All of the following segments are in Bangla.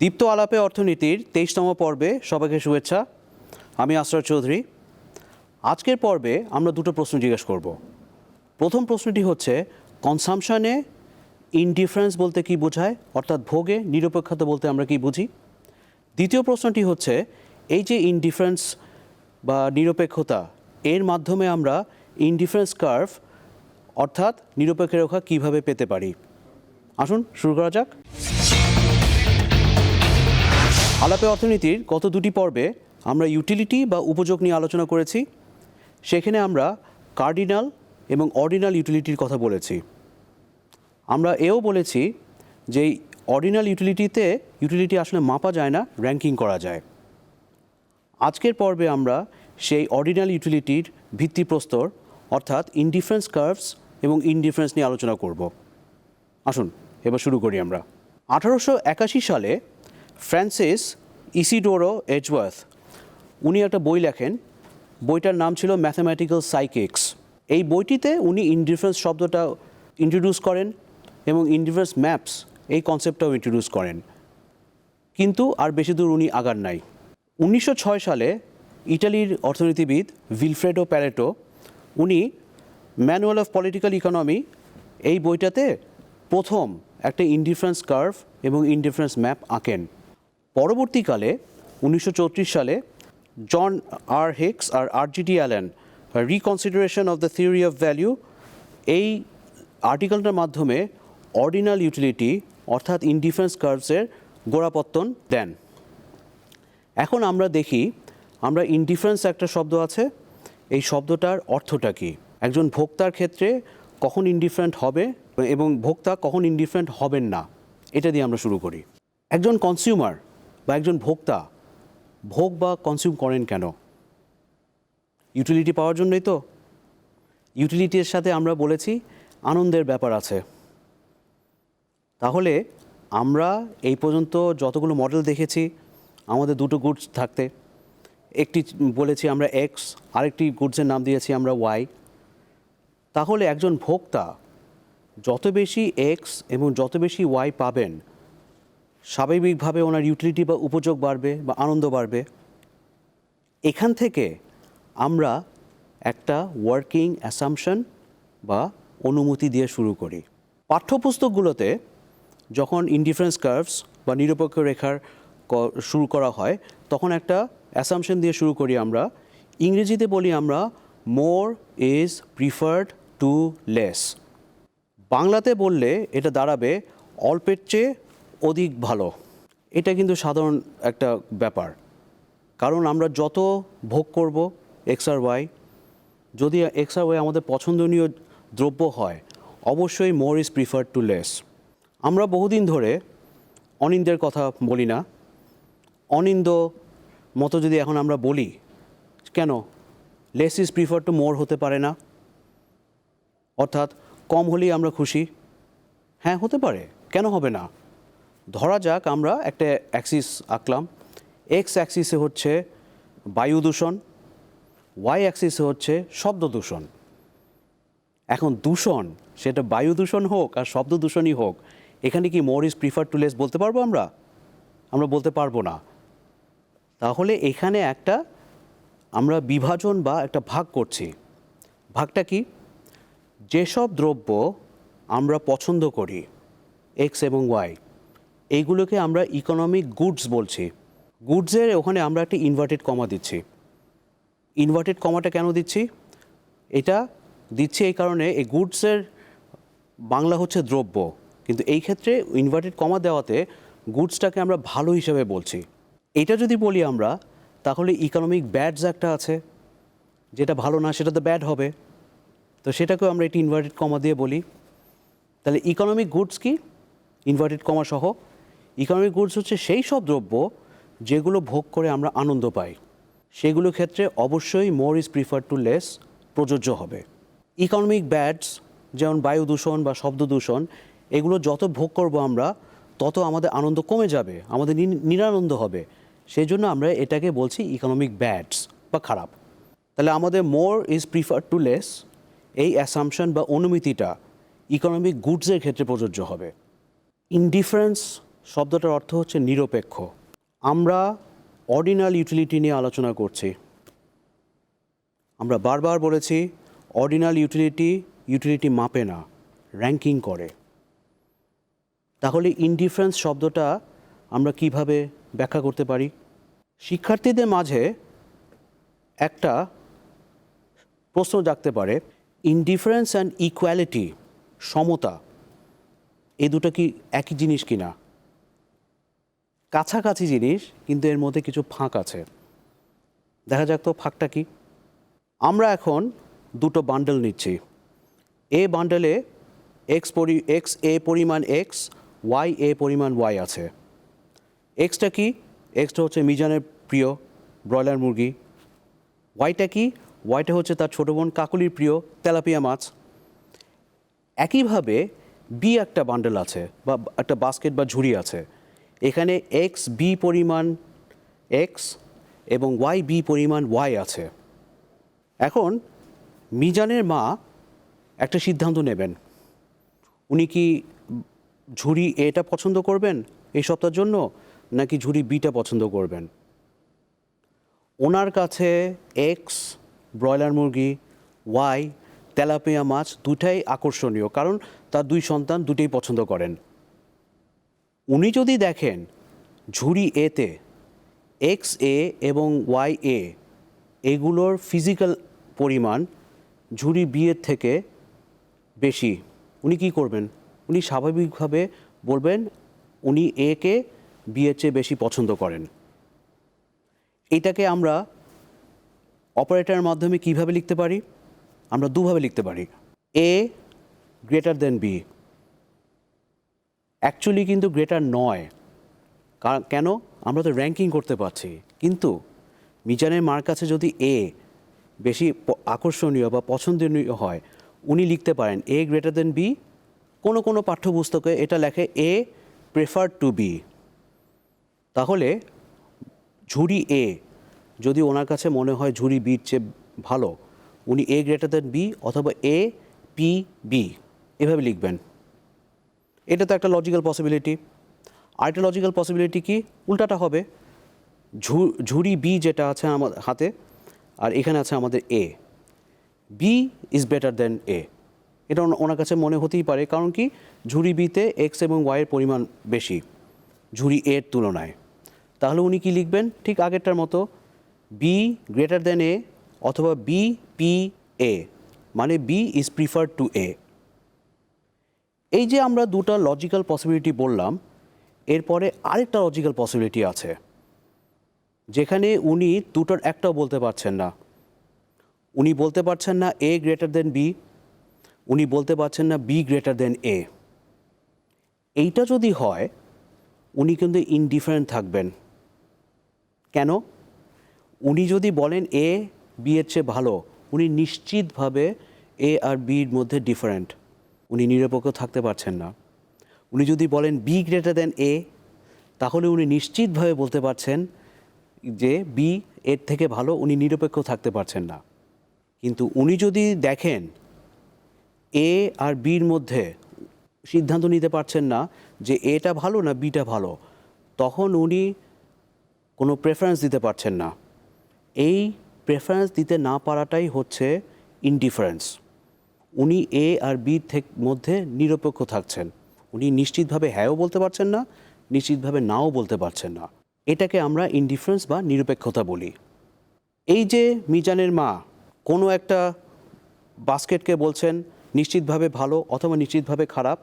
দীপ্ত আলাপে অর্থনীতির তেইশতম পর্বে সবাইকে শুভেচ্ছা। আমি আসরার চৌধুরী। আজকের পর্বে আমরা দুটো প্রশ্ন জিজ্ঞেস করব। প্রথম প্রশ্নটি হচ্ছে কনসামশনে ইনডিফারেন্স বলতে কি বোঝায়? অর্থাৎ ভোগে, নিরপেক্ষতা বলতে আমরা কি বুঝি? দ্বিতীয় প্রশ্নটি হচ্ছে, এই যে ইনডিফারেন্স বা নিরপেক্ষতা, এর মাধ্যমে আমরা ইনডিফারেন্স কার্ভ অর্থাৎ নিরপেক্ষ রেখা কীভাবে পেতে পারি? আসুন শুরু করা যাক। আলাপে অর্থনীতির গত দুটি পর্বে আমরা ইউটিলিটি বা উপযোগ নিয়ে আলোচনা করেছি, সেখানে আমরা কার্ডিনাল এবং অর্ডিনাল ইউটিলিটির কথা বলেছি। আমরা এও বলেছি যে অর্ডিনাল ইউটিলিটিতে ইউটিলিটি আসলে মাপা যায় না র্যাঙ্কিং করা যায়। আজকের পর্বে আমরা সেই অর্ডিনাল ইউটিলিটির ভিত্তিপ্রস্তর অর্থাৎ ইনডিফারেন্স কার্ভস এবং ইনডিফারেন্স নিয়ে আলোচনা করব। আসুন, এবার শুরু করি আমরা। আঠারোশো একাশি সালে ফ্রান্সিস ইসিডোরো এজওয়ার্থ উনি একটা বই লেখেন, বইটার নাম ছিল ম্যাথামেটিক্যাল সাইকিক্স এই বইটিতে উনি ইনডিফারেন্স শব্দটা ইন্ট্রোডিউস করেন এবং ইনডিফারেন্স ম্যাপস এই কনসেপ্টটাও ইন্ট্রোডিউস করেন। কিন্তু আর বেশি দূর উনি আগার নাই। উনিশশো ছয় সালে ইটালির অর্থনীতিবিদ ভিলফ্রেডো প্যারেটো উনি ম্যানুয়াল অফ পলিটিক্যাল ইকোনমি এই বইটাতে প্রথম একটা ইনডিফারেন্স কার্ভ এবং ইনডিফারেন্স ম্যাপ আঁকেন। পরবর্তীকালে উনিশশো চৌত্রিশ সালে John R Hicks R R G D Allen reconsideration of the theory of value এই আর্টিকেলটার মাধ্যমে অর্ডিনাল ইউটিলিটি অর্থাৎ ইনডিফারেন্স কার্ভসের গোড়াপত্তন দেন। এখন আমরা দেখি, আমরা ইনডিফারেন্স একটা শব্দ আছে, এই শব্দটার অর্থটা কি? একজন ভোক্তার ক্ষেত্রে কখন ইনডিফারেন্ট হবে এবং ভোক্তা কখন ইনডিফারেন্ট হবেন না? এটা দিয়ে আমরা শুরু করি। একজন কনজিউমার বা একজন ভোক্তা, ভোগ বা কনজিউম করেন কেন? ইউটিলিটি পাওয়ার জন্যই তো। ইউটিলিটির সাথে আমরা বলেছি, আনন্দের ব্যাপার আছে। তাহলে আমরা এই পর্যন্ত যতগুলো মডেল দেখেছি, আমাদের দুটো গুডস থাকতে। একটি বলেছি আমরা এক্স আরেকটি গুডসের নাম দিয়েছি আমরা ওয়াই তাহলে একজন ভোক্তা, যত বেশি এক্স এবং যত বেশি ওয়াই পাবেন স্বাভাবিকভাবে ওনার ইউটিলিটি বা উপযোগ বাড়বে বা আনন্দ বাড়বে। এখান থেকে আমরা একটা ওয়ার্কিং অ্যাসামশন বা অনুমতি দিয়ে শুরু করি। পাঠ্যপুস্তকগুলোতে যখন ইনডিফারেন্স কার্ভস বা নিরপেক্ষ রেখার শুরু করা হয়, তখন একটা অ্যাসামশন দিয়ে শুরু করি আমরা। ইংরেজিতে বলি আমরা more is preferred to less বাংলাতে বললে এটা দাঁড়াবে, অল্পের চেয়ে অধিক ভালো। এটা কিন্তু সাধারণ একটা ব্যাপার। কারণ আমরা যত ভোগ করব এক্স আর ওয়াই যদি এক্স আর ওয়াই আমাদের পছন্দনীয় দ্রব্য হয়, অবশ্যই more is prefer to less আমরা বহুদিন ধরে অনিন্দের কথা বলি না। অনিন্দ মতো যদি এখন আমরা বলি, কেন? Less is prefer to more হতে পারে না। অর্থাৎ কম হলেই আমরা খুশি। হ্যাঁ হতে পারে। কেন হবে না? ধরা যাক আমরা একটা অ্যাক্সিস আঁকলাম এক্স অ্যাক্সিসে হচ্ছে বায়ু দূষণ ওয়াই অ্যাক্সিসে হচ্ছে শব্দ দূষণ। এখন দূষণ, সেটা বায়ু দূষণ হোক আর শব্দ দূষণই হোক, এখানে কি more is prefer to less বলতে পারব আমরা? আমরা বলতে পারব না। তাহলে এখানে একটা আমরা বিভাজন বা একটা ভাগ করছি। ভাগটা কি? যেসব দ্রব্য আমরা পছন্দ করি এক্স এবং ওয়াই এইগুলোকে আমরা ইকোনমিক গুডস বলছি। গুডসের ওখানে আমরা একটা ইনভার্টেড কমা দিচ্ছি। ইনভার্টেড কমাটা কেন দিচ্ছি? এটা দিচ্ছি এই কারণে, এই গুডসের বাংলা হচ্ছে দ্রব্য, কিন্তু এই ক্ষেত্রে ইনভার্টেড কমা দেওয়াতে গুডসটাকে আমরা ভালো হিসেবে বলছি। এটা যদি বলি আমরা, তাহলে ইকোনমিক ব্যাডস একটা আছে। যেটা ভালো না, সেটা তো ব্যাড হবে। তো সেটাকেও আমরা একটি ইনভার্টেড কমা দিয়ে বলি। তাহলে ইকোনমিক গুডস কি? ইনভার্টেড কমা সহ ইকোনমিক গুডস হচ্ছে সেই সব দ্রব্য যেগুলো ভোগ করে আমরা আনন্দ পাই। সেগুলোর ক্ষেত্রে অবশ্যই more is prefer to less প্রযোজ্য হবে। ইকোনমিক ব্যাডস, যেমন বায়ু দূষণ বা শব্দ দূষণ, এগুলো যত ভোগ করব আমরা, তত আমাদের আনন্দ কমে যাবে, আমাদের নিরানন্দ হবে। সেই জন্য আমরা এটাকে বলছি ইকোনমিক ব্যাডস বা খারাপ। তাহলে আমাদের more is prefer to less এই অ্যাসামশন বা অনুমিতিটা ইকোনমিক গুডসের ক্ষেত্রে প্রযোজ্য হবে। ইনডিফারেন্স শব্দটার অর্থ হচ্ছে নিরপেক্ষ। আমরা অর্ডিনাল ইউটিলিটি নিয়ে আলোচনা করছি। আমরা বারবার বলেছি, অর্ডিনাল ইউটিলিটি ইউটিলিটি মাপে না, র্যাঙ্কিং করে। তাহলে ইনডিফারেন্স শব্দটা আমরা কীভাবে ব্যাখ্যা করতে পারি? শিক্ষার্থীদের মাঝে একটা প্রশ্ন জাগতে পারে, ইনডিফারেন্স অ্যান্ড ইকুয়ালিটি, সমতা এই দুটো কি একই জিনিস কিনা? কাছাকাছি জিনিস, কিন্তু এর মধ্যে কিছু ফাঁক আছে। দেখা যাক তো ফাঁকটা কি। আমরা এখন দুটো বান্ডেল নিচ্ছি। এ বান্ডেলে এক্স পরি এক্স এ পরিমাণ এক্স ওয়াই এ পরিমাণ ওয়াই আছে। এক্সটা কি? এক্সটা হচ্ছে মিজানের প্রিয় ব্রয়লার মুরগি। ওয়াইটা কি? ওয়াইটা হচ্ছে তার ছোটো বোন কাকুলির প্রিয় তেলাপিয়া মাছ। একইভাবে বি একটা বান্ডেল আছে, বা একটা বাস্কেট বা ঝুড়ি আছে। এখানে এক্স বি পরিমাণ এক্স এবং ওয়াই বি পরিমাণ ওয়াই আছে। এখন মিজানের মা একটা সিদ্ধান্ত নেবেন। উনি কি ঝুড়ি এটা পছন্দ করবেন এই সপ্তাহের জন্য, নাকি ঝুড়ি বিটা পছন্দ করবেন? ওনার কাছে এক্স ব্রয়লার মুরগি ওয়াই তেলাপিয়া মাছ দুটাই আকর্ষণীয়, কারণ তার দুই সন্তান দুটোই পছন্দ করেন। উনি যদি দেখেন ঝুড়ি এতে এক্স এ এবং ওয়াই এ এগুলোর ফিজিক্যাল পরিমাণ ঝুড়ি বি এর থেকে বেশি, উনি কি করবেন? উনি স্বাভাবিকভাবে বলবেন উনি এ কে বি এর চেয়ে বেশি পছন্দ করেন। এটাকে আমরা অপারেটরের মাধ্যমে কীভাবে লিখতে পারি? আমরা দুভাবে লিখতে পারি। A greater than B actually কিন্তু গ্রেটার নয়। কেন? আমরা তো র্যাঙ্কিং করতে পারছি। কিন্তু মিজানের মার কাছে যদি এ বেশি আকর্ষণীয় বা পছন্দনীয় হয়, উনি লিখতে পারেন এ গ্রেটার দেন বি কোনো কোনো পাঠ্যপুস্তকে এটা লেখে এ প্রেফার টু বি তাহলে ঝুড়ি এ যদি ওনার কাছে মনে হয় ঝুড়ি বির চেয়ে ভালো, উনি এ গ্রেটার দেন বি অথবা এ পি বি এভাবে লিখবেন। এটা তো একটা লজিক্যাল পসিবিলিটি আরেকটা লজিক্যাল পসিবিলিটি কি? উল্টাটা হবে ঝুড়ি বি যেটা আছে আমার হাতে, আর এখানে আছে আমাদের A B is better than A এটা ওনার কাছে মনে হতেই পারে, কারণ কি? ঝুড়ি বিতে এক্স এবং ওয়াইয়ের পরিমাণ বেশি, ঝুড়ি এর তুলনায়। তাহলে উনি কি লিখবেন? ঠিক আগেরটার মতো বি গ্রেটার দেন এ অথবা বি পি এ মানে B is prefer to A এই যে আমরা দুটো লজিক্যাল পসিবিলিটি বললাম, এরপরে আরেকটা লজিক্যাল পসিবিলিটি আছে, যেখানে উনি দুটোর একটাও বলতে পারছেন না। উনি বলতে পারছেন না এ গ্রেটার দেন বি উনি বলতে পারছেন না বি গ্রেটার দেন এ এইটা যদি হয়, উনি কিন্তু ইনডিফারেন্ট থাকবেন। কেন? উনি যদি বলেন এ বি এর চেয়ে ভালো, উনি নিশ্চিতভাবে এ আর বির মধ্যে ডিফারেন্ট উনি নিরপেক্ষ থাকতে পারছেন না। উনি যদি বলেন বি গ্রেটার দেন এ তাহলে উনি নিশ্চিতভাবে বলতে পারছেন যে বি এর থেকে ভালো উনি নিরপেক্ষ থাকতে পারছেন না। কিন্তু উনি যদি দেখেন এ আর বির মধ্যে সিদ্ধান্ত নিতে পারছেন না যে এটা ভালো না বিটা ভালো, তখন উনি কোনো প্রেফারেন্স দিতে পারছেন না। এই প্রেফারেন্স দিতে না পারাটাই হচ্ছে ইনডিফারেন্স উনি এ আর বি মধ্যে নিরপেক্ষ থাকছেন। উনি নিশ্চিতভাবে হ্যাঁও বলতে পারছেন না, নিশ্চিতভাবে নাও বলতে পারছেন না। এটাকে আমরা ইনডিফারেন্স বা নিরপেক্ষতা বলি। এই যে মিজানের মা, কোনো একটা বাস্কেটকে বলছেন, নিশ্চিতভাবে ভালো অথবা নিশ্চিতভাবে খারাপ,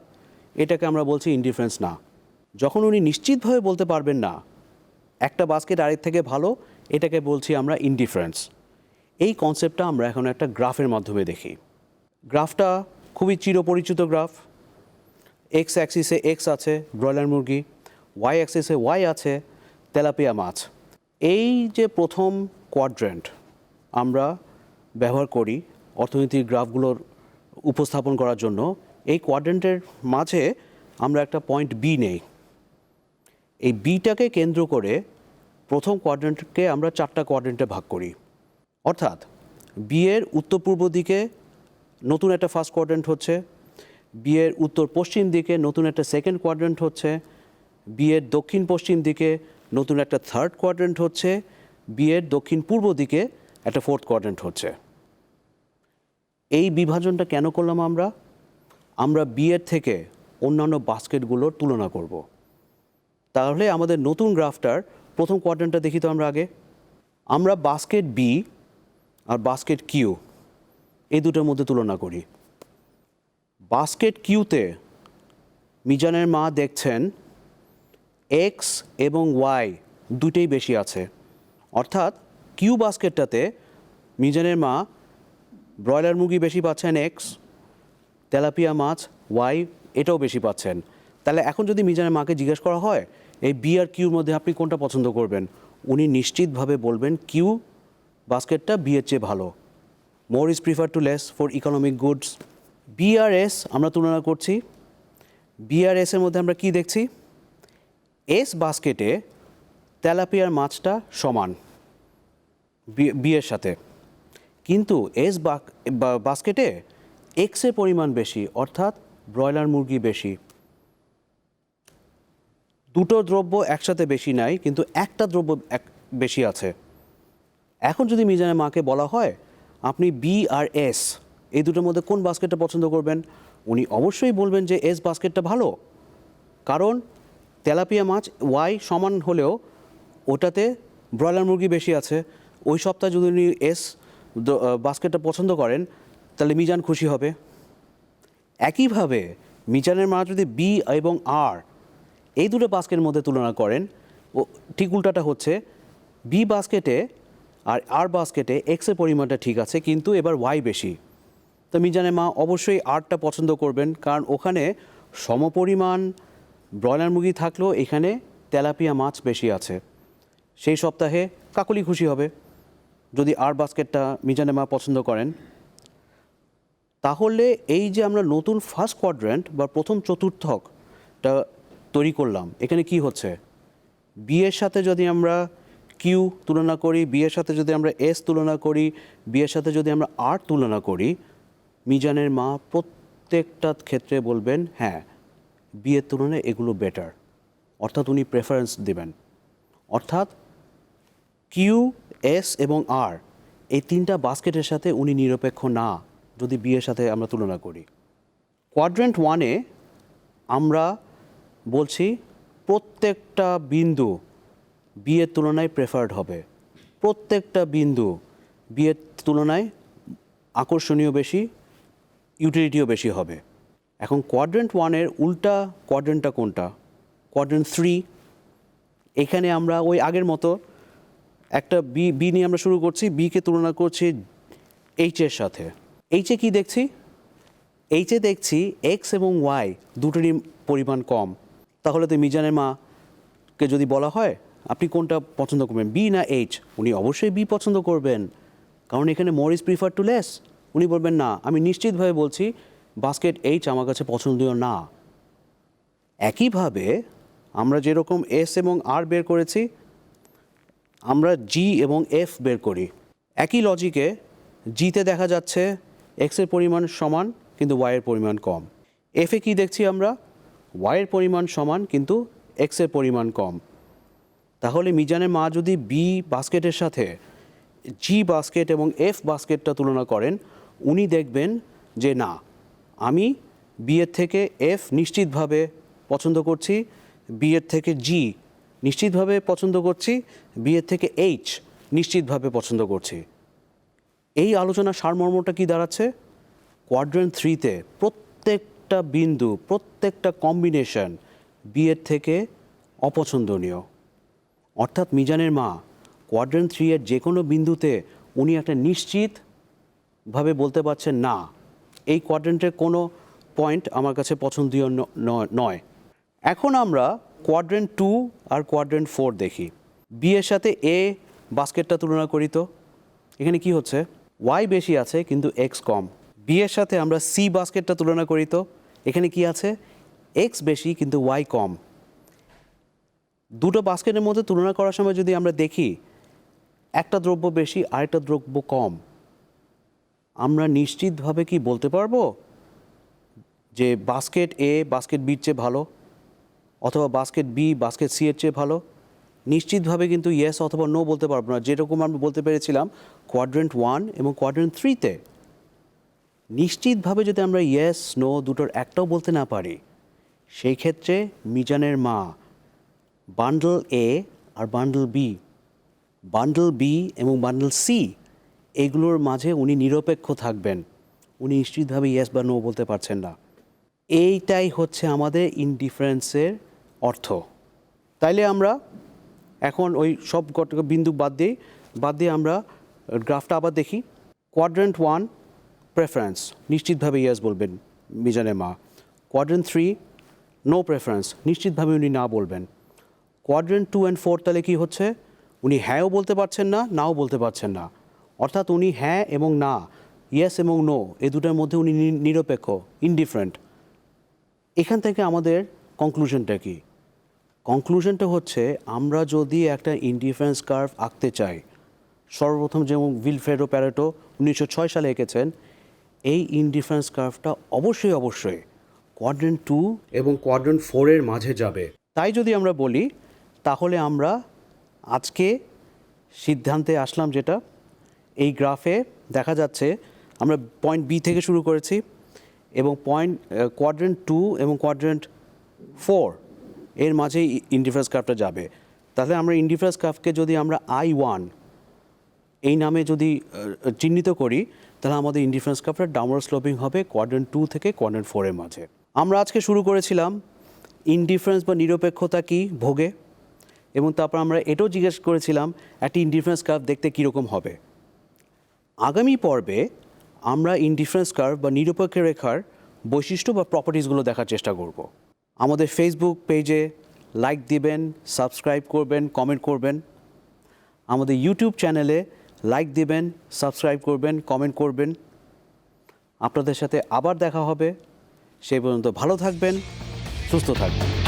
এটাকে আমরা বলছি ইনডিফারেন্স না। যখন উনি নিশ্চিতভাবে বলতে পারবেন না, একটা বাস্কেট আরেক থেকে ভালো, এটাকে বলছি আমরা ইনডিফারেন্স এই কনসেপ্টটা আমরা এখন একটা গ্রাফের মাধ্যমে দেখি। গ্রাফটা খুবই চিরপরিচিত গ্রাফ। এক্স অ্যাক্সিসে এক্স আছে, ব্রয়লার মুরগি। ওয়াই অ্যাক্সিসে ওয়াই আছে, তেলাপিয়া মাছ। এই যে প্রথম কোয়াড্রেন্ট আমরা ব্যবহার করি অর্থনীতির গ্রাফগুলোর উপস্থাপন করার জন্য, এই কোয়াড্রেন্টের মাঝে আমরা একটা পয়েন্ট বি নেই। এই বিটাকে কেন্দ্র করে প্রথম কোয়াড্রেন্টকে আমরা চারটা কোয়াড্রেন্টে ভাগ করি। অর্থাৎ বিয়ের উত্তর পূর্ব দিকে নতুন একটা ফার্স্ট কোয়াড্রেন্ট হচ্ছে। বিয়ের উত্তর পশ্চিম দিকে নতুন একটা সেকেন্ড কোয়াড্রেন্ট হচ্ছে। বিয়ের দক্ষিণ পশ্চিম দিকে নতুন একটা থার্ড কোয়াড্রেন্ট হচ্ছে। বিয়ের দক্ষিণ পূর্ব দিকে একটা ফোর্থ কোয়াড্রেন্ট হচ্ছে। এই বিভাজনটা কেন করলাম আমরা? আমরা বিয়ের থেকে অন্যান্য বাস্কেটগুলোর তুলনা করব। তাহলে আমাদের নতুন গ্রাফটার প্রথম কোয়াড্রেন্টটা দেখি তো আমরা আগে। আমরা বাস্কেট বি আর বাস্কেট কিউ এই দুটোর মধ্যে তুলনা করি। বাস্কেট কিউতে মিজানের মা দেখছেন এক্স এবং ওয়াই দুটেই বেশি আছে। অর্থাৎ কিউ বাস্কেটটাতে মিজানের মা ব্রয়লার মুরগি বেশি পাচ্ছেন এক্স তেলাপিয়া মাছ ওয়াই এটাও বেশি পাচ্ছেন। তাহলে এখন যদি মিজানের মাকে জিজ্ঞেস করা হয়, এই বি আর কিউর মধ্যে আপনি কোনটা পছন্দ করবেন? উনি নিশ্চিতভাবে বলবেন কিউ বাস্কেটটা বিয়ের চেয়ে ভালো। More is prefer to less for economic goods BRS আমরা তুলনা করছি। বিআরএস এর মধ্যে আমরা কি দেখছি? এস বাস্কেটে তেলাপিয়ার মাছটা সমান বিয়ের সাথে। কিন্তু এস বাস্কেটে এক্সের পরিমাণ বেশি, অর্থাৎ ব্রয়লার মুরগি বেশি। দুটো দ্রব্য একসাথে বেশি নাই, কিন্তু একটা দ্রব্য বেশি আছে। এখন যদি মিজানের মাকে বলা হয় আপনি বি আর এস এই দুটোর মধ্যে কোন বাস্কেটটা পছন্দ করবেন? উনি অবশ্যই বলবেন যে এস বাস্কেটটা ভালো। কারণ তেলাপিয়া মাছ ওয়াই সমান হলেও ওটাতে ব্রয়লার মুরগি বেশি আছে। ওই সপ্তাহে যদি উনি এস বাস্কেটটা পছন্দ করেন, তাহলে মিজান খুশি হবে। একইভাবে মিজানের মা যদি বি এবং আর এই দুটো বাস্কেটের মধ্যে তুলনা করেন, ও ঠিক উল্টাটা হচ্ছে বি বাস্কেটে আর আর বাস্কেটে এক্সের পরিমাণটা ঠিক আছে, কিন্তু এবার ওয়াই বেশি। তো মিজানের মা, অবশ্যই আরটা পছন্দ করবেন, কারণ ওখানে সমপরিমাণ ব্রয়লার মুরগি থাকলেও এখানে তেলাপিয়া মাছ বেশি আছে। সেই সপ্তাহে কাকলি খুশি হবে। যদি আর বাস্কেটটা মিজানের মা পছন্দ করেন। তাহলে এই যে আমরা নতুন ফার্স্ট কোয়াড্রেন্ট বা প্রথম চতুর্থকটা তৈরি করলাম, এখানে কি হচ্ছে? বিয়ের সাথে যদি আমরা কিউ তুলনা করি বিয়ের সাথে যদি আমরা এস তুলনা করি বিয়ের সাথে যদি আমরা আর তুলনা করি, মিজানের মা প্রত্যেকটা ক্ষেত্রে বলবেন হ্যাঁ বিয়ের তুলনায় এগুলো বেটার অর্থাৎ উনি প্রেফারেন্স দেবেন। অর্থাৎ কিউ এস এবং আর এই তিনটা বাস্কেটের সাথে উনি নিরপেক্ষ না, যদি বিয়ের সাথে আমরা তুলনা করি। কোয়াড্রেন্ট ওয়ানে আমরা বলছি, প্রত্যেকটা বিন্দু বি এর তুলনায় প্রেফার্ড হবে। প্রত্যেকটা বিন্দু বিয়ের তুলনায় আকর্ষণীয় বেশি ইউটিলিটিও বেশি হবে। এখন কোয়াড্রেন্ট ওয়ানের উল্টা কোয়াড্রেন্টটা কোনটা? কোয়াড্রেন্ট থ্রি এখানে আমরা ওই আগের মতো একটা বি বি নিয়ে আমরা শুরু করছি বিকে তুলনা করছি এইচ এর সাথে। এইচে কি দেখছি? এইচে দেখছি এক্স এবং ওয়াই দুটোরই পরিমাণ কম। তাহলে তো মিজানের মাকে যদি বলা হয় আপনি কোনটা পছন্দ করবেন? বি না এইচ উনি অবশ্যই বি পছন্দ করবেন। কারণ এখানে more is prefer to less উনি বলবেন, না, আমি নিশ্চিতভাবে বলছি বাস্কেট এইচ আমার কাছে পছন্দীয় না। একইভাবে আমরা যেরকম এস এবং আর বের করেছি, আমরা জি এবং এফ বের করি। একই লজিকে জিতে দেখা যাচ্ছে এক্সের পরিমাণ সমান, কিন্তু ওয়াইয়ের পরিমাণ কম। এফে কি দেখছি আমরা? ওয়াইয়ের পরিমাণ সমান, কিন্তু এক্সের পরিমাণ কম। তাহলে মিজানের মা যদি বি বাস্কেটের সাথে জি বাস্কেট এবং এফ বাস্কেটটা তুলনা করেন, উনি দেখবেন যে না, আমি বি এর থেকে এফ নিশ্চিতভাবে পছন্দ করছি বি এর থেকে জি নিশ্চিতভাবে পছন্দ করছি বি এর থেকে এইচ নিশ্চিতভাবে পছন্দ করছি। এই আলোচনার সারমর্মটা কি দাঁড়াচ্ছে? কোয়াড্রেন্ট থ্রিতে প্রত্যেকটা বিন্দু, প্রত্যেকটা কম্বিনেশন বিয়ের থেকে অপছন্দনীয়। অর্থাৎ মিজানের মা কোয়াড্রেন্ট থ্রি এর যে কোনো বিন্দুতে উনি একটা নিশ্চিতভাবে বলতে পারছেন না। এই কোয়াড্রেন্টের কোনো পয়েন্ট আমার কাছে পছন্দীয় নয়। এখন আমরা কোয়াড্রেন্ট টু আর কোয়াড্রেন্ট ফোর দেখি। বি এর সাথে এ বাস্কেটটা তুলনা করি তো। এখানে কি হচ্ছে? ওয়াই বেশি আছে, কিন্তু এক্স কম। বি এর সাথে আমরা সি বাস্কেটটা তুলনা করি তো। এখানে কি আছে? এক্স বেশি, কিন্তু ওয়াই কম। দুটো বাস্কেটের মধ্যে তুলনা করার সময় যদি আমরা দেখি, একটা দ্রব্য বেশি, আরেকটা দ্রব্য কম, আমরা নিশ্চিতভাবে কি বলতে পারব যে বাস্কেট এ বাস্কেট বির চেয়ে ভালো অথবা বাস্কেট বি বাস্কেট সি এর চেয়ে ভালো? নিশ্চিতভাবে কিন্তু ইয়েস অথবা নো বলতে পারব না। যেরকম আমি বলতে পেরেছিলাম কোয়াড্রেন্ট ওয়ান এবং কোয়াড্রেন্ট থ্রিতে নিশ্চিতভাবে যদি আমরা ইয়েস নো দুটোর একটাও বলতে না পারি, সেই ক্ষেত্রে মিজানের মা বান্ডল এ আর বান্ডল বি বান্ডল বি এবং বান্ডল সি এগুলোর মাঝে উনি নিরপেক্ষ থাকবেন। উনি নিশ্চিতভাবে ইয়েস বা নো বলতে পারছেন না। এইটাই হচ্ছে আমাদের ইনডিফারেন্সের অর্থ। তাইলে আমরা এখন ওই সব বিন্দু বাদ দিয়ে বাদ দিয়ে আমরা গ্রাফটা আবার দেখি। কোয়াড্রেন্ট ওয়ান প্রেফারেন্স নিশ্চিতভাবে ইয়েস বলবেন মিজানে মা। কোয়াড্রেন্ট থ্রি নো প্রেফারেন্স নিশ্চিতভাবে উনি না বলবেন। কোয়াড্রেন্ট টু অ্যান্ড ফোর তাহলে কী হচ্ছে? উনি হ্যাঁও বলতে পারছেন না, নাও বলতে পারছেন না। অর্থাৎ উনি হ্যাঁ এবং না ইয়েস এবং নো এই দুটোর মধ্যে উনি নিরপেক্ষ ইনডিফারেন্ট এখান থেকে আমাদের কনক্লুশনটা কি? কনক্লুশনটা হচ্ছে, আমরা যদি একটা ইনডিফারেন্স কার্ভ আঁকতে চাই, সর্বপ্রথম যেমন উইলফ্রেডো প্যারেটো উনিশশো ছয় সালে এঁকেছেন, এই ইনডিফারেন্স কার্ভটা অবশ্যই অবশ্যই কোয়াড্রেন্ট টু এবং কোয়াড্রেন্ট ফোরের মাঝে যাবে। তাই যদি আমরা বলি তাহলে আমরা আজকে সিদ্ধান্তে আসলাম যেটা। এই গ্রাফে দেখা যাচ্ছে আমরা পয়েন্ট বি থেকে শুরু করেছি এবং পয়েন্ট কোয়াড্রেন্ট টু এবং কোয়াড্রেন্ট ফোর এর মাঝেই ইন্ডিফারেন্স কার্ভটা যাবে। তাহলে আমরা ইন্ডিফারেন্স কার্ভকে যদি আমরা আই ওয়ান এই নামে যদি চিহ্নিত করি, তাহলে আমাদের ইন্ডিফারেন্স কাপটা ডাউনওয়ার্ড স্লোপিং হবে কোয়াড্রেন্ট টু থেকে কোয়াড্রেন্ট ফোরের মাঝে। আমরা আজকে শুরু করেছিলাম ইনডিফারেন্স বা নিরপেক্ষতা কি ভোগে। এবং তারপর আমরা এটাও জিজ্ঞেস করেছিলাম, একটি ইনডিফারেন্স কার্ভ দেখতে কীরকম হবে? আগামী পর্বে আমরা ইনডিফারেন্স কার্ভ বা নিরপেক্ষ রেখার বৈশিষ্ট্য বা প্রপার্টিসগুলো দেখার চেষ্টা করব। আমাদের ফেসবুক পেজে লাইক দিবেন সাবস্ক্রাইব করবেন কমেন্ট করবেন। আমাদের ইউটিউব চ্যানেলে লাইক দিবেন সাবস্ক্রাইব করবেন কমেন্ট করবেন। আপনাদের সাথে আবার দেখা হবে। সেই পর্যন্ত ভালো থাকবেন, সুস্থ থাকবেন।